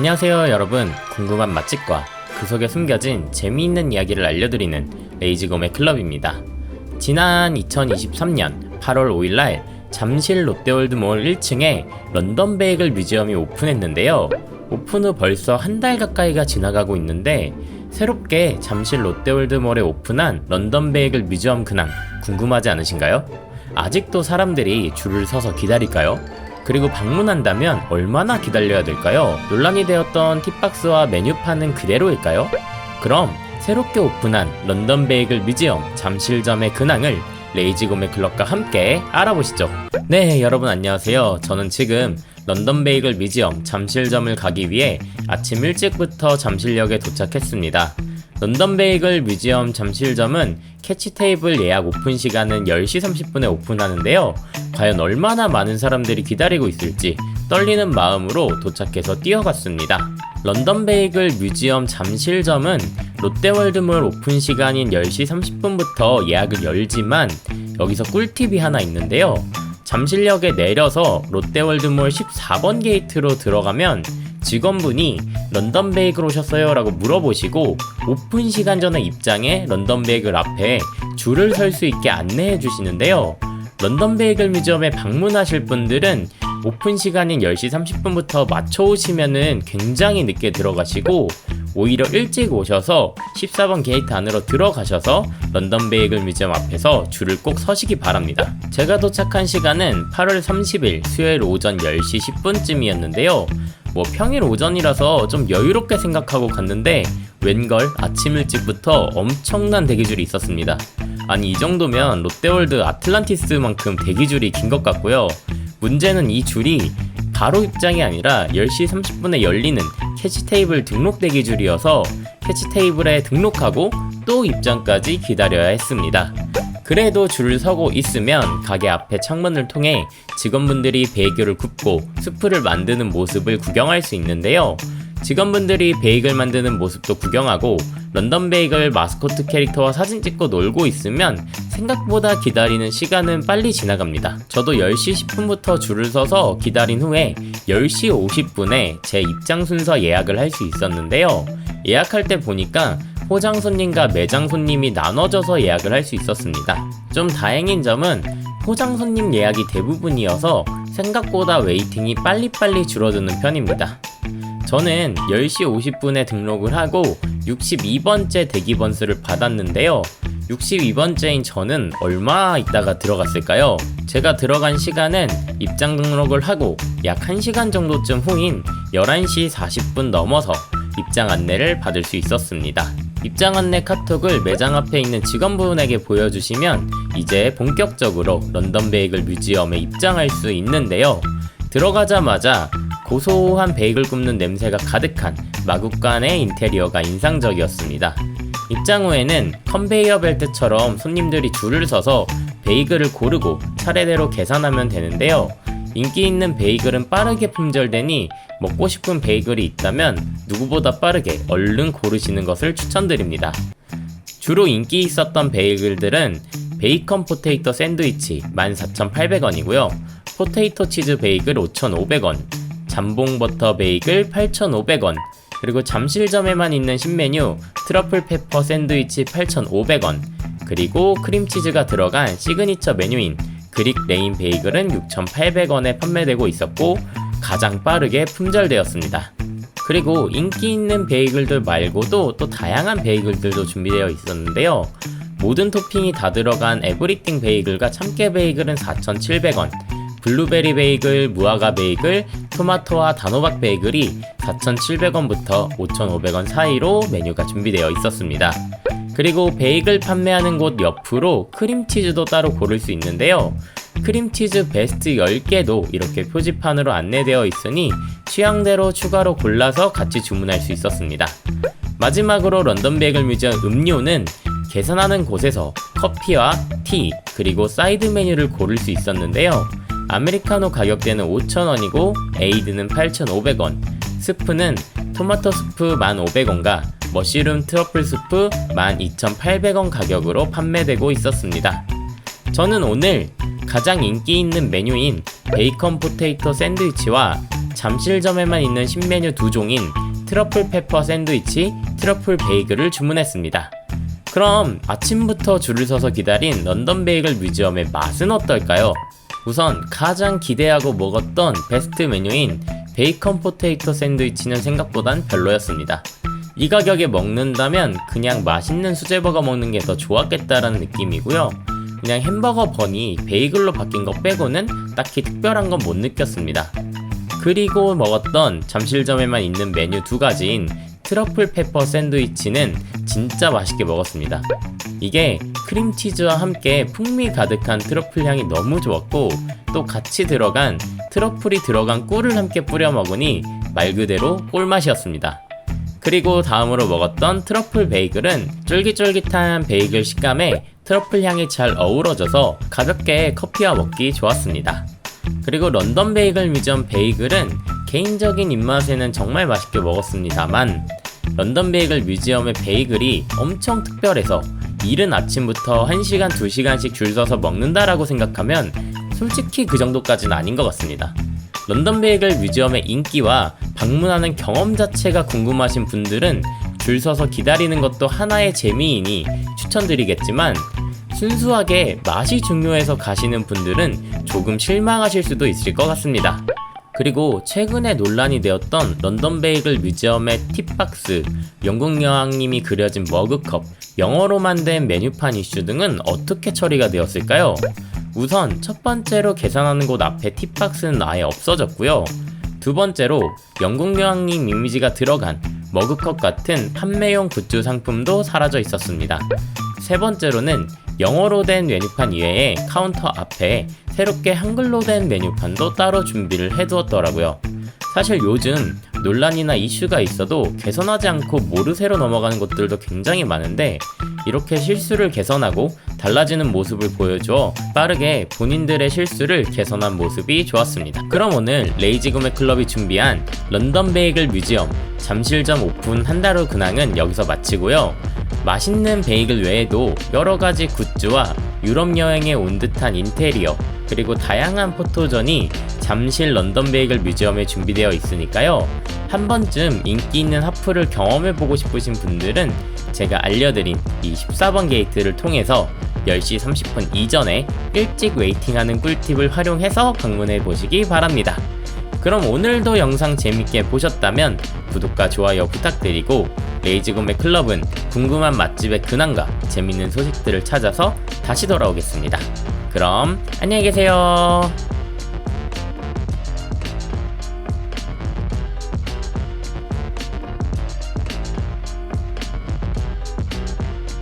안녕하세요 여러분 궁금한 맛집과 그 속에 숨겨진 재미있는 이야기를 알려드리는 레이지곰의 클럽입니다 지난 2023년 8월 5일날 잠실 롯데월드몰 1층에 런던 베이글 뮤지엄이 오픈했는데요 오픈 후 벌써 한 달 가까이가 지나가고 있는데 새롭게 잠실 롯데월드몰에 오픈한 런던 베이글 뮤지엄 근황 궁금하지 않으신가요? 아직도 사람들이 줄을 서서 기다릴까요? 그리고 방문한다면 얼마나 기다려야 될까요? 논란이 되었던 팁박스와 메뉴판은 그대로일까요? 그럼 새롭게 오픈한 런던 베이글 뮤지엄 잠실점의 근황을 레이지곰의 클럽과 함께 알아보시죠. 네, 여러분 안녕하세요. 저는 지금 런던 베이글 뮤지엄 잠실점을 가기 위해 아침 일찍부터 잠실역에 도착했습니다. 런던 베이글 뮤지엄 잠실점은 캐치 테이블 예약 오픈 시간은 10시 30분에 오픈하는데요. 과연 얼마나 많은 사람들이 기다리고 있을지 떨리는 마음으로 도착해서 뛰어갔습니다. 런던 베이글 뮤지엄 잠실점은 롯데월드몰 오픈 시간인 10시 30분부터 예약을 열지만 여기서 꿀팁이 하나 있는데요. 잠실역에 내려서 롯데월드몰 14번 게이트로 들어가면 직원분이 런던 베이글 오셨어요? 라고 물어보시고 오픈 시간 전에 입장해 런던 베이글 앞에 줄을 설 수 있게 안내해 주시는데요. 런던 베이글 뮤지엄에 방문하실 분들은 오픈 시간인 10시 30분부터 맞춰 오시면은 굉장히 늦게 들어가시고 오히려 일찍 오셔서 14번 게이트 안으로 들어가셔서 런던 베이글 뮤지엄 앞에서 줄을 꼭 서시기 바랍니다. 제가 도착한 시간은 8월 30일 수요일 오전 10시 10분쯤이었는데요. 뭐 평일 오전이라서 좀 여유롭게 생각하고 갔는데 웬걸 아침 일찍부터 엄청난 대기줄이 있었습니다. 아니 이 정도면 롯데월드 아틀란티스만큼 대기줄이 긴 것 같고요. 문제는 이 줄이 바로 입장이 아니라 10시 30분에 열리는 캐치 테이블 등록 대기줄이어서 캐치 테이블에 등록하고 또 입장까지 기다려야 했습니다. 그래도 줄을 서고 있으면 가게 앞에 창문을 통해 직원분들이 베이글을 굽고 스프를 만드는 모습을 구경할 수 있는데요. 직원분들이 베이글 만드는 모습도 구경하고 런던 베이글 마스코트 캐릭터와 사진 찍고 놀고 있으면 생각보다 기다리는 시간은 빨리 지나갑니다. 저도 10시 10분부터 줄을 서서 기다린 후에 10시 50분에 제 입장 순서 예약을 할 수 있었는데요. 예약할 때 보니까 포장 손님과 매장 손님이 나눠져서 예약을 할 수 있었습니다. 좀 다행인 점은 포장 손님 예약이 대부분이어서 생각보다 웨이팅이 빨리빨리 줄어드는 편입니다. 저는 10시 50분에 등록을 하고 62번째 대기 번수를 받았는데요. 62번째인 저는 얼마 있다가 들어갔을까요? 제가 들어간 시간은 입장 등록을 하고 약 1시간 정도쯤 후인 11시 40분 넘어서 입장 안내를 받을 수 있었습니다. 입장 안내 카톡을 매장 앞에 있는 직원분에게 보여주시면 이제 본격적으로 런던 베이글 뮤지엄에 입장할 수 있는데요. 들어가자마자 고소한 베이글 굽는 냄새가 가득한 마국간의 인테리어가 인상적이었습니다. 입장 후에는 컨베이어 벨트처럼 손님들이 줄을 서서 베이글을 고르고 차례대로 계산하면 되는데요. 인기 있는 베이글은 빠르게 품절되니 먹고 싶은 베이글이 있다면 누구보다 빠르게 얼른 고르시는 것을 추천드립니다. 주로 인기 있었던 베이글들은 베이컨 포테이토 샌드위치 14,800원이고요. 포테이토 치즈 베이글 5,500원, 잠봉 버터 베이글 8,500원, 그리고 잠실점에만 있는 신메뉴 트러플 페퍼 샌드위치 8,500원, 그리고 크림치즈가 들어간 시그니처 메뉴인 그릭 레인 베이글은 6,800원에 판매되고 있었고 가장 빠르게 품절되었습니다. 그리고 인기 있는 베이글들 말고도 또 다양한 베이글들도 준비되어 있었는데요. 모든 토핑이 다 들어간 에브리띵 베이글과 참깨 베이글은 4,700원, 블루베리 베이글, 무화과 베이글, 토마토와 단호박 베이글이 4,700원부터 5,500원 사이로 메뉴가 준비되어 있었습니다. 그리고 베이글 판매하는 곳 옆으로 크림치즈도 따로 고를 수 있는데요. 크림치즈 베스트 10개도 이렇게 표지판으로 안내되어 있으니 취향대로 추가로 골라서 같이 주문할 수 있었습니다. 마지막으로 런던 베이글 뮤지엄 음료는 계산하는 곳에서 커피와 티, 그리고 사이드 메뉴를 고를 수 있었는데요. 아메리카노 가격대는 5,000원이고 에이드는 8,500원, 스프는 토마토 스프 1,500원과 머쉬룸 트러플 스프 12,800원 가격으로 판매되고 있었습니다. 저는 오늘 가장 인기 있는 메뉴인 베이컨 포테이토 샌드위치와 잠실점에만 있는 신메뉴 두 종인 트러플 페퍼 샌드위치, 트러플 베이글을 주문했습니다. 그럼 아침부터 줄을 서서 기다린 런던 베이글 뮤지엄의 맛은 어떨까요? 우선 가장 기대하고 먹었던 베스트 메뉴인 베이컨 포테이토 샌드위치는 생각보단 별로였습니다. 이 가격에 먹는다면 그냥 맛있는 수제버거 먹는 게 더 좋았겠다라는 느낌이고요. 그냥 햄버거 번이 베이글로 바뀐 것 빼고는 딱히 특별한 건 못 느꼈습니다. 그리고 먹었던 잠실점에만 있는 메뉴 두 가지인 트러플 페퍼 샌드위치는 진짜 맛있게 먹었습니다. 이게 크림치즈와 함께 풍미 가득한 트러플 향이 너무 좋았고 또 같이 들어간 트러플이 들어간 꿀을 함께 뿌려 먹으니 말 그대로 꿀맛이었습니다. 그리고 다음으로 먹었던 트러플 베이글은 쫄깃쫄깃한 베이글 식감에 트러플 향이 잘 어우러져서 가볍게 커피와 먹기 좋았습니다. 그리고 런던 베이글 뮤지엄 베이글은 개인적인 입맛에는 정말 맛있게 먹었습니다만 런던 베이글 뮤지엄의 베이글이 엄청 특별해서 이른 아침부터 1시간, 2시간씩 줄 서서 먹는다라고 생각하면 솔직히 그 정도까지는 아닌 것 같습니다. 런던 베이글 뮤지엄의 인기와 방문하는 경험 자체가 궁금하신 분들은 줄 서서 기다리는 것도 하나의 재미이니 추천드리겠지만 순수하게 맛이 중요해서 가시는 분들은 조금 실망하실 수도 있을 것 같습니다. 그리고 최근에 논란이 되었던 런던 베이글 뮤지엄의 팁박스, 영국 여왕님이 그려진 머그컵, 영어로만 된 메뉴판 이슈 등은 어떻게 처리가 되었을까요? 우선 첫 번째로 계산하는 곳 앞에 팁박스는 아예 없어졌고요. 두 번째로 영국 여왕님 이미지가 들어간 머그컵 같은 판매용 굿즈 상품도 사라져 있었습니다. 세 번째로는 영어로 된 메뉴판 이외에 카운터 앞에 새롭게 한글로 된 메뉴판도 따로 준비를 해두었더라고요. 사실 요즘 논란이나 이슈가 있어도 개선하지 않고 모르쇠로 넘어가는 곳들도 굉장히 많은데 이렇게 실수를 개선하고 달라지는 모습을 보여줘 빠르게 본인들의 실수를 개선한 모습이 좋았습니다. 그럼 오늘 레이지 구매 클럽이 준비한 런던 베이글 뮤지엄 잠실점 오픈 한 달 후 근황은 여기서 마치고요. 맛있는 베이글 외에도 여러 가지 굿즈와 유럽 여행에 온 듯한 인테리어 그리고 다양한 포토전이 잠실 런던 베이글 뮤지엄에 준비되어 있으니까요. 한 번쯤 인기 있는 하프를 경험해보고 싶으신 분들은 제가 알려드린 이 14번 게이트를 통해서 10시 30분 이전에 일찍 웨이팅하는 꿀팁을 활용해서 방문해 보시기 바랍니다. 그럼 오늘도 영상 재밌게 보셨다면 구독과 좋아요 부탁드리고 구매 클럽은 궁금한 맛집의 근황과 재밌는 소식들을 찾아서 다시 돌아오겠습니다. 그럼 안녕히 계세요.